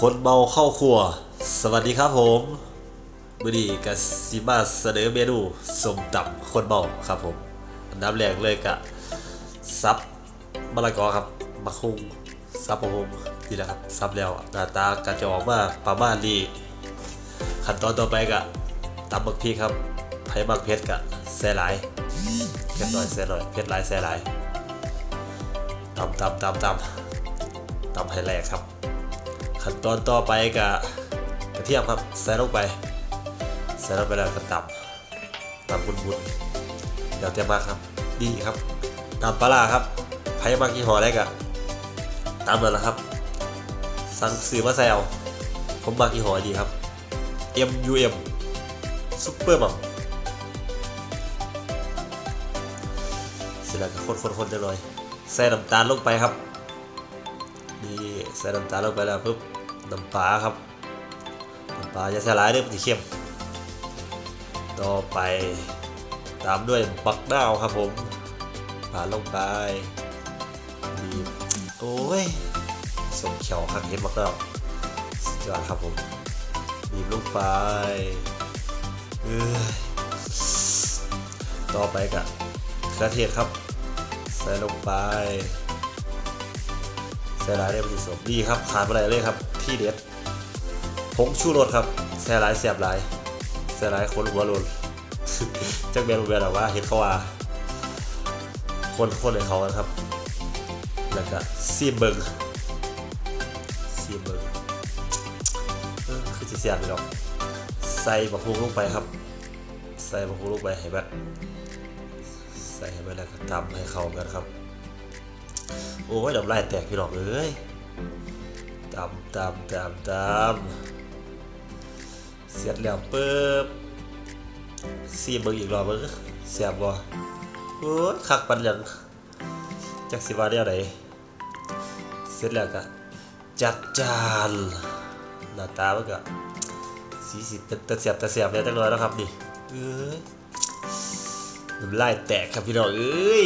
คนเมาเข้าครัว สวัสดีครับผมมือดีกับซิมาเสนอเมนูสมตำคนเมาครับผมอันดับแรกเลยกะซับมะละกอครับมะคุงซับมะฮงนี่แหละครับซับแล้วหน้าตากระจะออกมาประมาณนี้ขั้นตอนต่อไปกะตำบักพริกครับไผ่มักเผ็ดกะแซ่หลายเผ็ดหน่อยแซ่หน่อยเผ็ดหลายแซ่หลายตำตำตำตำตำให้แรกครับ ขั้นตอนต่อไปกับกระเทียมครับใส่ลงไปใส่ลงไปแล้วก็ตำตำบุนๆเดี๋ยวเตรียมมาครับดีครับตำปลาครับใครมากี่ห่อได้กะตำเลยละครับ สั่งซื้อมาใส่เอาผมมากี่ห่อดีครับ M U M ซุปเปอร์มัมเสร็จแล้วก็คนๆๆจะหน่อยใส่น้ำตาลลงไปครับนี่ใส่น้ำตาลลงไปแล้วปุ๊บ น้ำปลาครับน้ำปลาจะใส่หลายเด้อมันจะเข้ม ต่อไปตามด้วยบักนาวครับผมปาลงไปบีบโอ้ยสมเขียวครับเห็นบักนาวสุดยอดครับผมบีบลงไปเอ้ยต่อไปกับกระเทียมครับ ใส่ลงไป แซ่ร้ายได้ผลิตสมดีครับขาดอะไรเลยครับที่เด็ดผงชูรสครับแซ่ร้ายแสบร้ายแซ่ร้ายคนหัวโลนจักเบียนเบียนหรอว่าเห็ดเขาว่าคนคนในเขานะครับ แล้วก็ซีมเบิงซีมเบิงเออคือจะเสียบไปหรอกใส่บะพุงลงไปครับ ใส่บะพุงลงไปให้แบบใส่ให้มันแล้วก็ตำให้เข้ากันครับ โอ้ยน้ำลายแตกพี่น้องเอ้ยตำตำตำตำเสร็จแล้วปึ๊บซีเบิ่งอีกรอบเบิงเสียบบ่โอ้ยคักปันยังจักสิว่าแนวใดเสร็จแล้วก็จัดจานหน้าตามันก็สีสิเป็นตะเสียบตะเสียบเนี่ยจังเลยนะครับนี่เอ้ยน้ำลายแตกครับพี่น้องเอ้ย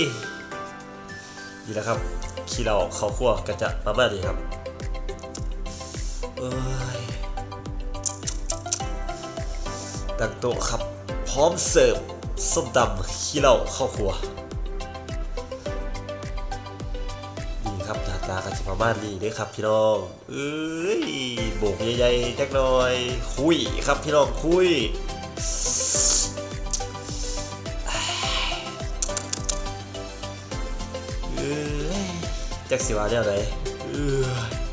นี่แหละครับขี้เราเขาวคั่วก็จะประมาณนี้ครับเอ้ยตั้งโต๊ะครับ พร้อมเสิร์ฟส้มตำขี้เราข้าวครัวนี่ครับหน้าตาก็จะประมาณนี้เด้ครับพี่น้องเอ้ยโบกใหญ่ๆจักหน่อย คุยครับพี่น้องคุย เอ้ยจักสิ